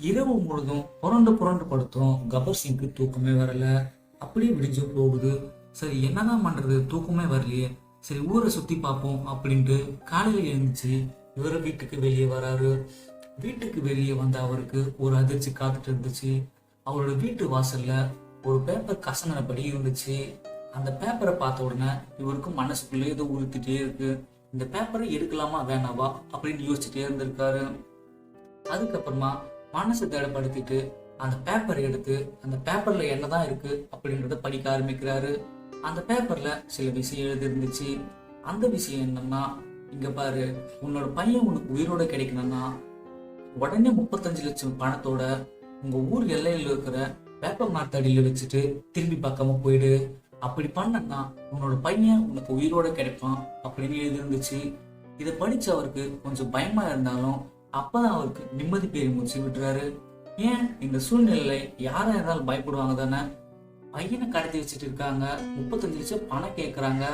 இரவு முழுதும் புரண்டு புரண்டு படுத்தும். கபர் சிங்க்கு தூக்கமே வரல. அப்படியே விடிஞ்சு போகுது. சரி என்னதான் பண்றது? தூக்கமே வரலையே. சரி ஊரை சுத்தி பார்ப்போம் அப்படின்ட்டு காலையில எழுந்துச்சு. இவர் வீட்டுக்கு வெளியே வராரு. வீட்டுக்கு வெளியே வந்த அவருக்கு ஒரு அதிர்ச்சி காத்துட்டு இருந்துச்சு. அவரோட வீட்டு வாசல்ல ஒரு பேப்பர் கசங்கினபடி இருந்துச்சு. அந்த பேப்பரை பார்த்த உடனே இவருக்கு மனசுக்குள்ளே ஏதோ உறுத்திட்டே இருக்கு. இந்த பேப்பரை எடுக்கலாமா வேணாவா அப்படின்னு யோசிச்சுட்டே இருந்திருக்காரு. அதுக்கப்புறமா மனசு தேடப்படுத்திட்டு அந்த பேப்பரை எடுத்து அந்த பேப்பர்ல என்னதான் இருக்கு அப்படின்றத படிக்க ஆரம்பிக்கிறாரு. அந்த பேப்பர்ல சில விஷயம் எழுதிருந்துச்சு. அந்த விஷயம் என்னன்னா இங்க பாரு உன்னோட பையன் உனக்கு உயிரோட கிடைக்கணும்னா உடனே முப்பத்தஞ்சு லட்சம் பணத்தோட உங்க ஊர் எல்லையில இருக்கிற வேப்ப மரத்தடியில வச்சுட்டு திரும்பி பார்க்காம போயிடு. அப்படி பண்ணனா உன்னோட பையன் உனக்கு உயிரோட கிடைப்பான் அப்படின்னு எழுதி இருந்துச்சு இதை படிச்சு அவருக்கு கொஞ்சம் பயமா இருந்தாலும் அப்பதான் அவருக்கு நிம்மதி பேரி மூச்சு விட்டுறாரு ஏன்? இந்த சூழ்நிலையில யாரா இருந்தாலும் பயப்படுவாங்க தானே? பையனை கடத்தி வச்சுட்டு இருக்காங்க. முப்பத்தஞ்சு லட்சம் பணம் கேட்கறாங்க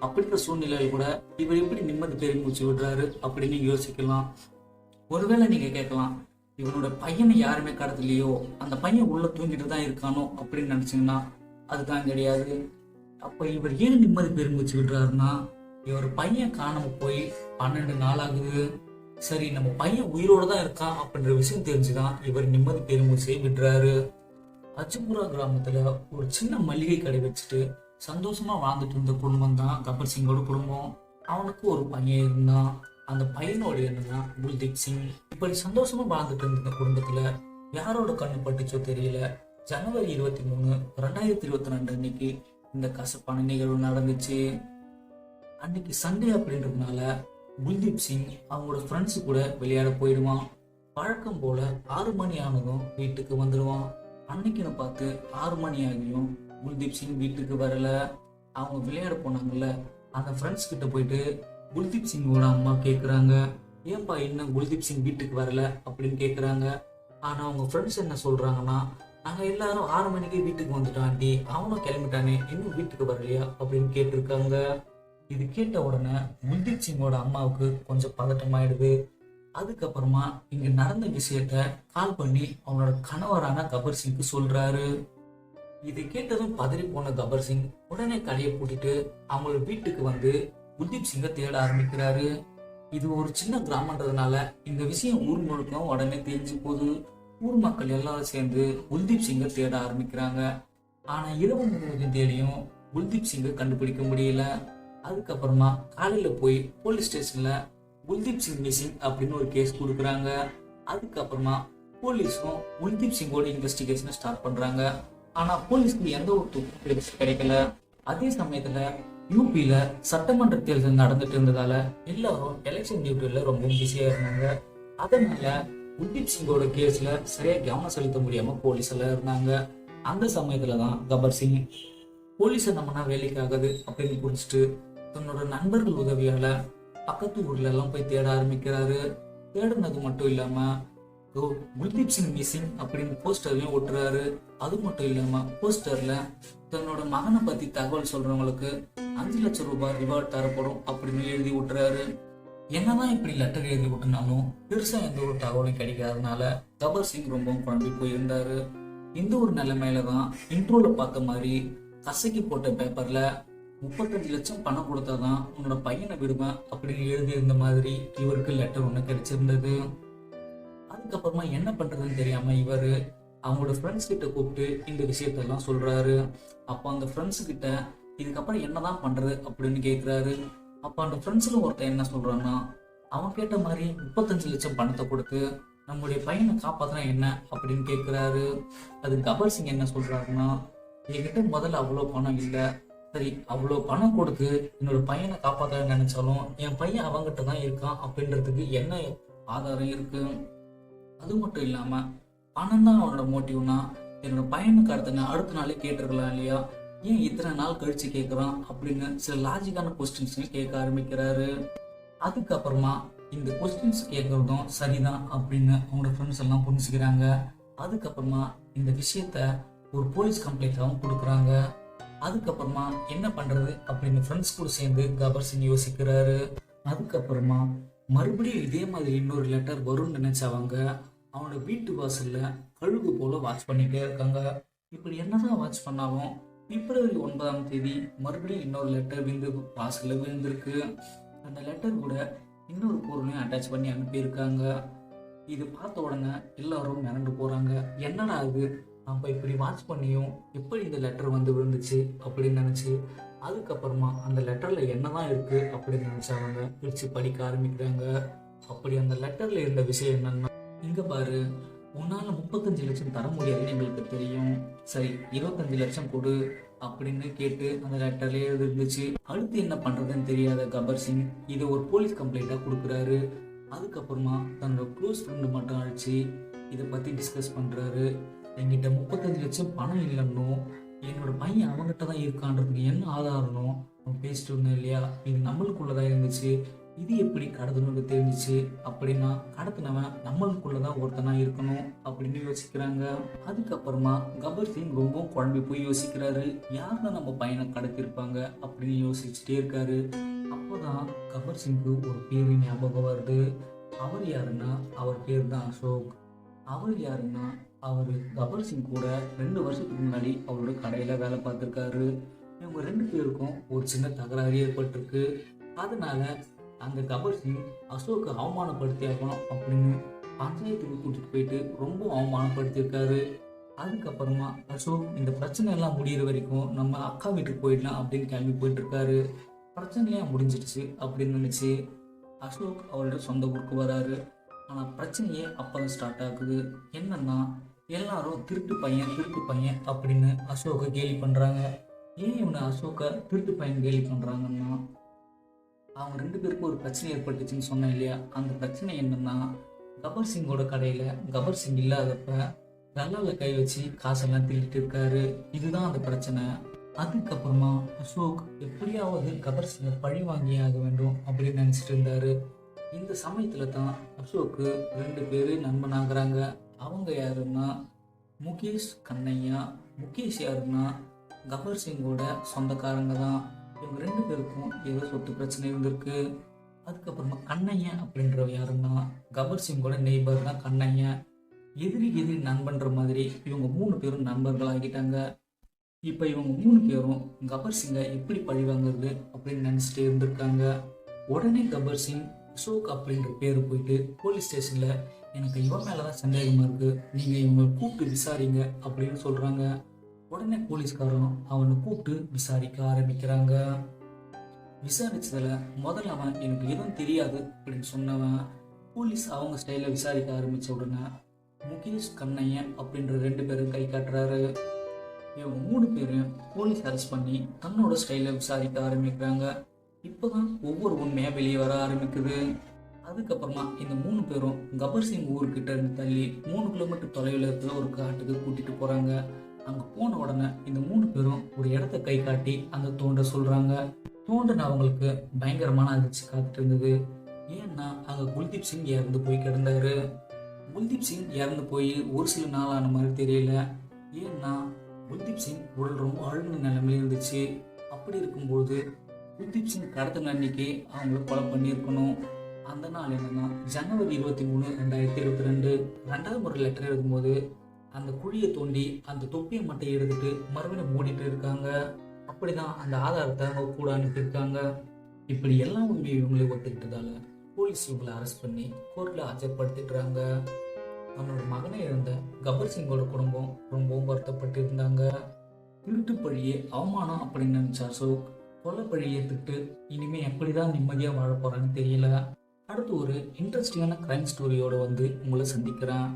அப்படின்ற சூழ்நிலையில கூட இவர் எப்படி நிம்மதி பேரி மூச்சு விடுறாரு அப்படின்னு யோசிக்கலாம். ஒருவேளை நீங்க கேட்கலாம் இவனோட பையனை யாருமே கடத்தலையோ? அந்த பையன் உள்ள தூங்கிட்டு தான் இருக்கானோ அப்படின்னு நினைச்சீங்கன்னா அதுதான் கிடையாது. அப்ப இவர் ஏன் நிம்மதி பெருமிச்சு விடுறாருன்னா இவர் பையன் காணாம போய் பன்னெண்டு நாள் ஆகுது. சரி நம்ம பையன் உயிரோடு தான் இருக்கான் அப்படின்ற விஷயம் தெரிஞ்சுதான் இவர் நிம்மதி பெருமூச்சை விடுறாரு அச்சுபுரா கிராமத்துல ஒரு சின்ன மளிகை கடை வச்சுட்டு சந்தோஷமா வாழ்ந்துட்டு இருந்த குடும்பம் தான் கபர் சிங்கோட குடும்பம். அவனுக்கு ஒரு பையன் இருந்தான். அந்த பையனோட என்னன்னா குல்தீப் சிங். இப்படி சந்தோஷமா வாழ்ந்துட்டு இருந்த குடும்பத்துல யாரோட கண்ணு பட்டுச்சோ தெரியல. ஜனவரி இருபத்தி மூணு ரெண்டாயிரத்தி இருபத்தி ரெண்டு அன்னைக்கு இந்த கசப்பான நிகழ்வு நடந்துச்சு. அன்னைக்கு சண்டே அப்படின்றதுனால குல்தீப் சிங் அவங்களோட ஃப்ரெண்ட்ஸ் கூட விளையாட போயிடுவான். வழக்கம் போல ஆறு மணி ஆனதும் வீட்டுக்கு வந்துடுவான். அன்னைக்குன்னு பார்த்து ஆறு மணி ஆகியும் குல்தீப் சிங் வீட்டுக்கு வரல. அவங்க விளையாட போனாங்கல்ல அந்த ஃப்ரெண்ட்ஸ் கிட்ட போயிட்டு குல்தீப் சிங்கோட அம்மா கேட்குறாங்க ஏன்பா இன்னும் குல்தீப் சிங் வீட்டுக்கு வரல? அப்படின்னு கேட்குறாங்க ஆனால் அவங்க ஃப்ரெண்ட்ஸ் என்ன சொல்கிறாங்கன்னா நாங்கள் எல்லாரும் ஆறு மணிக்கே வீட்டுக்கு வந்துட்டோம் ஆண்டி. அவனும் கிளம்பிட்டானே இன்னும் வீட்டுக்கு வரலையா? அப்படின்னு கேட்டிருக்காங்க. இது கேட்ட உடனே குல்தீப் சிங்கோட அம்மாவுக்கு கொஞ்சம் பதட்டமாயிடுது. அதுக்கப்புறமா இங்க நடந்த விஷயத்த கால் பண்ணி அவனோட கணவரான கபர் சிங்க்கு சொல்றாரு. இதை கேட்டதும் பதறி போன கபர் சிங் உடனே கடையை பூட்டிட்டு அவங்களோட வீட்டுக்கு வந்து குல்தீப் சிங்கை தேட ஆரம்பிக்கிறாரு. இது ஒரு சின்ன கிராமன்றதுனால இந்த விஷயம் ஊர் முழுக்க உடனே தெரிஞ்சு போகுது. ஊர் மக்கள் எல்லாரும் சேர்ந்து குல்தீப் சிங்கை தேட ஆரம்பிக்கிறாங்க. ஆனா இரவு முழுவதும் தேடியும் குல்தீப் சிங்கை கண்டுபிடிக்க முடியல. அதுக்கப்புறமா காலையில் போய் போலீஸ் ஸ்டேஷனில் குல்தீப் சிங் மிஸ்ஸிங் அப்படின்னு ஒரு கேஸ் கொடுக்குறாங்க. அதுக்கப்புறமா போலீஸும் குல்தீப் சிங்கோட இன்வெஸ்டிகேஷனை ஸ்டார்ட் பண்ணுறாங்க ஆனால் போலீஸ்க்கு எந்த ஒரு துப்பு கிடைக்கல. அதே சமயத்தில் யூபியில் சட்டமன்ற தேர்தல் நடந்துட்டு இருந்ததால எல்லாரும் எலெக்ஷன் டியூட்டியில் ரொம்ப பிஸியாக இருந்தாங்க. அதனால குல்தீப் சிங்கோட கேஸில் சரியாக கவனம் செலுத்த முடியாமல் போலீஸ் எல்லாம் இருந்தாங்க. அந்த சமயத்தில் தான் கபர் சிங் போலீஸை நம்மனா வேலைக்கு ஆகுது? அப்படின்னு புரிஞ்சுட்டு தன்னோட நண்பர்கள் உதவியால பக்கத்து ஊர்ல எல்லாம் போய் தேட ஆரம்பிக்கிறாரு. தேடுனது மட்டும் இல்லாம ஓ, குல்தீப் சிங் மிஸ்ஸிங் அப்படின்னு போஸ்டர்லயும் ஒட்டுறாரு. அது மட்டும் இல்லாம போஸ்டர்ல தன்னோட மகனை பத்தி தகவல் சொல்றவங்களுக்கு அஞ்சு லட்சம் ரூபாய் ரிவார்ட் தரப்படும் அப்படின்னு எழுதி விட்டுறாரு என்னதான் இப்படி லெட்டர் எழுதி விட்டுனாலும் பெருசா எந்த ஒரு தகவலும் கிடைக்காதனால தபர் சிங் ரொம்பவும் குழம்பி போயிருந்தாரு. இந்த ஒரு நிலைமையில தான் இன்ட்ரோல பார்த்த மாதிரி கசக்கி போட்ட பேப்பர்ல முப்பத்தஞ்சு லட்சம் பணம் கொடுத்தாதான் உன்னோட பையனை விடுவேன் அப்படின்னு எழுதி இருந்த மாதிரி இவருக்கு லெட்டர் ஒன்று கிடைச்சிருந்தது. அதுக்கப்புறமா என்ன பண்ணுறதுன்னு தெரியாமல் இவர் அவங்களோட ஃப்ரெண்ட்ஸ் கிட்ட கூப்பிட்டு இந்த விஷயத்தெல்லாம் சொல்கிறாரு அப்போ அந்த ஃப்ரெண்ட்ஸ் கிட்ட இதுக்கப்புறம் என்னதான் பண்ணுறது அப்படின்னு கேட்குறாரு அப்போ அந்த ஃப்ரெண்ட்ஸ்ல ஒருத்தன் என்ன சொல்கிறான்னா அவன் கேட்ட மாதிரி முப்பத்தஞ்சு லட்சம் பணத்தை கொடுத்து நம்முடைய பையனை காப்பாத்தினா என்ன? அப்படின்னு கேட்குறாரு அது கபர் சிங் என்ன சொல்கிறாருன்னா என்கிட்ட முதல்ல அவ்வளோ பணம் இல்லை. சரி அவ்வளோ பணம் கொடுத்து என்னோட பையனை காப்பாற்ற நினைச்சாலும் என் பையன் அவங்ககிட்ட தான் இருக்கான் அப்படின்றதுக்கு என்ன ஆதாரம் இருக்கு? அது மட்டும் இல்லாம பணம் தான் அவனோட மோட்டிவ்னா என்னோட பையனுக்கு அடுத்த அடுத்த நாளே கேட்டிருக்கலாம் இல்லையா? ஏன் இத்தனை நாள் கழிச்சு கேட்குறான் அப்படின்னு சில லாஜிக்கான கொஸ்டின்ஸ் கேட்க ஆரம்பிக்கிறாரு. அதுக்கப்புறமா இந்த கொஸ்டின்ஸ் கேட்கறதும் சரிதான் அப்படின்னு அவங்களோட ஃப்ரெண்ட்ஸ் எல்லாம் புரிஞ்சுக்கிறாங்க. அதுக்கப்புறமா இந்த விஷயத்த ஒரு போலீஸ் கம்ப்ளைண்ட்டாகவும் கொடுக்குறாங்க. அதுக்கப்புறமா என்ன பண்றது அப்படின்னு ஃப்ரெண்ட்ஸ் கூட சேர்ந்து கபர் சிங் யோசிக்கிறாரு. அதுக்கப்புறமா மறுபடியும் இதே மாதிரி இன்னொரு லெட்டர் வரும்னு நினைச்சவங்க அவனோட வீட்டு வாசல்ல கழுகு போல வாட்ச் பண்ணிட்டே இருக்காங்க. இப்படி என்னதான் வாட்ச் பண்ணாலும் பிப்ரவரி ஒன்பதாம் தேதி மறுபடியும் இன்னொரு லெட்டர் விந்து வாசல்ல விழுந்திருக்கு. அந்த லெட்டர் கூட இன்னொரு பொருளையும் அட்டாச் பண்ணி அனுப்பியிருக்காங்க. இது பார்த்த உடனே எல்லாரும் மிரண்டு போறாங்க. என்னடா இது? நம்ம இப்படி வாட்ச் பண்ணியும் எப்படி இந்த லெட்டர் வந்து விழுந்துச்சு அப்படின்னு நினச்சி அதுக்கப்புறமா அந்த லெட்டர்ல என்னதான் இருக்குது அப்படின்னு நினச்சாங்க பிரித்து படிக்க ஆரம்பிக்கிறாங்க. அப்படி அந்த லெட்டரில் இருந்த விஷயம் என்னென்னா இங்கே பாரு உன்னால் முப்பத்தஞ்சு லட்சம் தர முடியாதுன்னு எங்களுக்கு தெரியும். சரி இருபத்தஞ்சு லட்சம் கொடு அப்படின்னு கேட்டு அந்த லெட்டர்லேயே இருந்துச்சு அடுத்து என்ன பண்ணுறதுன்னு தெரியாத கபர் சிங் இதை ஒரு போலீஸ் கம்ப்ளைண்ட்டாக கொடுக்குறாரு. அதுக்கப்புறமா தன்னோட க்ளோஸ் ஃப்ரெண்டு மட்டும் அழைச்சி இதை பற்றி டிஸ்கஸ் பண்ணுறாரு என்கிட்ட முப்பத்தஞ்சு லட்சம் பணம் இல்லைன்னும் என்னோட பையன் அவங்ககிட்ட தான் இருக்கான்றதுக்கு என்ன ஆதாரணும் அவன் பேசிட்டு இருந்தேன் இல்லையா? இது நம்மளுக்குள்ளதான் இருந்துச்சு. இது எப்படி கடத்தணும்னு தெரிஞ்சிச்சு? அப்படின்னா கடத்தினவன் நம்மளுக்குள்ளதான் ஒருத்தனா இருக்கணும் அப்படின்னு யோசிக்கிறாங்க. அதுக்கப்புறமா கபர் சிங் ரொம்ப குழம்பி போய் யோசிக்கிறாரு. யார் தான் நம்ம பையனை கடத்திருப்பாங்க அப்படின்னு யோசிச்சுட்டே இருக்காரு. அப்போதான் கபர் சிங்க்கு ஒரு பேரு ஞாபகம் வருது. அவர் யாருன்னா அவர் பேர் தான் அசோக். அவர் யாருன்னா அவர் கபர் சிங் கூட ரெண்டு வருஷத்துக்கு முன்னாடி அவரோட கடையில் வேலை பார்த்துருக்காரு. இவங்க ரெண்டு பேருக்கும் ஒரு சின்ன தகராறு ஏற்பட்டிருக்கு. அதனால அந்த கபர் சிங் அசோக்கை அவமானப்படுத்தி ஆகணும் அப்படின்னு பஞ்சாயத்துக்கு கூட்டிட்டு போயிட்டு ரொம்ப அவமானப்படுத்தியிருக்காரு. அதுக்கப்புறமா அசோக் இந்த பிரச்சனை எல்லாம் முடியிற வரைக்கும் நம்ம அக்கா வீட்டுக்கு போயிடலாம் அப்படின்னு கிளம்பி போயிட்டு இருக்காரு பிரச்சனையா முடிஞ்சிடுச்சு அப்படின்னு நினைச்சு அசோக் அவரோட சொந்த ஊருக்கு வராரு. ஆனால் பிரச்சனையே அப்போ ஸ்டார்ட் ஆகுது. என்னன்னா எல்லாரும் திருட்டு பையன் திருட்டு பையன் அப்படின்னு அசோக்கை கேலி பண்ணுறாங்க ஏன் இவனை அசோக்கை திருட்டு பையன் கேலி பண்ணுறாங்கன்னா அவங்க ரெண்டு பேருக்கும் ஒரு பிரச்சனை ஏற்பட்டுச்சுன்னு சொன்னேன் இல்லையா? அந்த பிரச்சனை என்னன்னா கபர் சிங்கோட கடையில் கபர் சிங் இல்லாதப்ப கல்லால கை வச்சு காசெல்லாம் திருட்டு இருக்காரு. இதுதான் அந்த பிரச்சனை. அதுக்கப்புறமா அசோக் எப்படியாவது கபர் சிங்கை பழி வாங்கி ஆக வேண்டும் அப்படின்னு நினச்சிட்டு இருந்தாரு. இந்த சமயத்துல தான் அசோக்கு ரெண்டு பேரு நண்பனாகிறாங்க. அவங்க யாருன்னா முகேஷ் கண்ணையா முகேஷ் யாருன்னா கபர் சிங்கோட சொந்தக்காரங்க தான். இவங்க ரெண்டு பேருக்கும் ஏதோ சொத்து பிரச்சனை இருந்திருக்கு. அதுக்கப்புறமா கண்ணையன் அப்படின்றவ யாருன்னா கபர் சிங்கோட நெய்பர் தான் கண்ணையன் எதிரி எதிரி நண்பன்ற மாதிரி இவங்க மூணு பேரும் நண்பர்கள் ஆகிட்டாங்க. இப்போ இவங்க மூணு பேரும் கபர் சிங்கை எப்படி பழி வாங்குறது அப்படின்னு நினச்சிட்டு இருந்திருக்காங்க. உடனே கபர் சிங் அசோக் அப்படின்ற பேர் போயிட்டு போலீஸ் ஸ்டேஷனில் எனக்கு இவன் மேலே தான் சந்தேகமாக இருக்குது நீங்கள் இவங்க கூப்பிட்டு விசாரிங்க அப்படின்னு சொல்கிறாங்க உடனே போலீஸ்காரன் அவனை கூப்பிட்டு விசாரிக்க ஆரம்பிக்கிறாங்க. விசாரித்ததில் முதல்ல அவன் எனக்கு எதுவும் தெரியாது அப்படின்னு சொன்னவன் போலீஸ் அவங்க ஸ்டைலில் விசாரிக்க ஆரம்பிச்ச உடனே முகேஷ் கண்ணையன் அப்படின்ற ரெண்டு பேரும் கை காட்டுறாரு. இவங்க மூணு பேரும் போலீஸ் அரெஸ்ட் பண்ணி தன்னோட ஸ்டைலில் விசாரிக்க ஆரம்பிக்கிறாங்க. இப்போதான் ஒவ்வொரு உண்மையாக வெளியே வர ஆரம்பிக்குது. அதுக்கப்புறமா இந்த மூணு பேரும் கபர் சிங் ஊர்கிட்ட இருந்து தள்ளி மூணு கிலோமீட்டர் தொலைவில் இருக்கிற ஒரு காட்டுக்கு கூட்டிட்டு போறாங்க. அங்க போன உடனே இந்த மூணு பேரும் ஒரு இடத்த கை காட்டி அந்த தோண்ட சொல்றாங்க. தோண்டின அவங்களுக்கு பயங்கரமான அதிர்ச்சி காத்துட்டு இருந்தது. ஏன்னா அங்க குல்தீப் சிங் இறந்து போய் கிடந்தாரு. குல்தீப் சிங் இறந்து போய் ஒரு சில நாள் ஆன மாதிரி தெரியல. ஏன்னா குல்தீப் சிங் உடல் ரொம்ப அழுகின நிலைமையில இருந்துச்சு. அப்படி இருக்கும்போது குல்தீப் சிங் கடத்தின அன்னைக்கு அவங்கள கொலை பண்ணியிருக்கணும். அந்த நாள் என்னன்னா ஜனவரி இருபத்தி மூணு ரெண்டாயிரத்தி இருபத்தி ரெண்டு ரெண்டாவது ஒரு லெட்டர் எழுதும்போது அந்த குழியை தோண்டி அந்த தொப்பியை மட்டும் எடுத்துட்டு மறுபடியும் மூடிட்டு இருக்காங்க. அப்படிதான் அந்த ஆதாரத்தை அவங்க கூட அனுப்பியிருக்காங்க இப்படி எல்லாம் உண்மையும் இவங்களே ஒத்துக்கிட்டதால போலீஸ் இவங்களை அரெஸ்ட் பண்ணி கோர்ட்ல ஆஜர்படுத்திடுறாங்க. தன்னோட மகனை இழந்த கபர் சிங்கோட குடும்பம் ரொம்பவும் வருத்தப்பட்டு இருந்தாங்க திருட்டு பழியே அவமானம் அப்படின்னு நினைச்சா அசோக். கொலை பழி இனிமேல் இனிமே எப்படிதான் நிம்மதியா வாழ போகிறான்னு தெரியல. அடுத்து ஒரு இன்ட்ரெஸ்டிங்கான க்ரைம் ஸ்டோரியோடு வந்து உங்களை சந்திக்கிறேன்.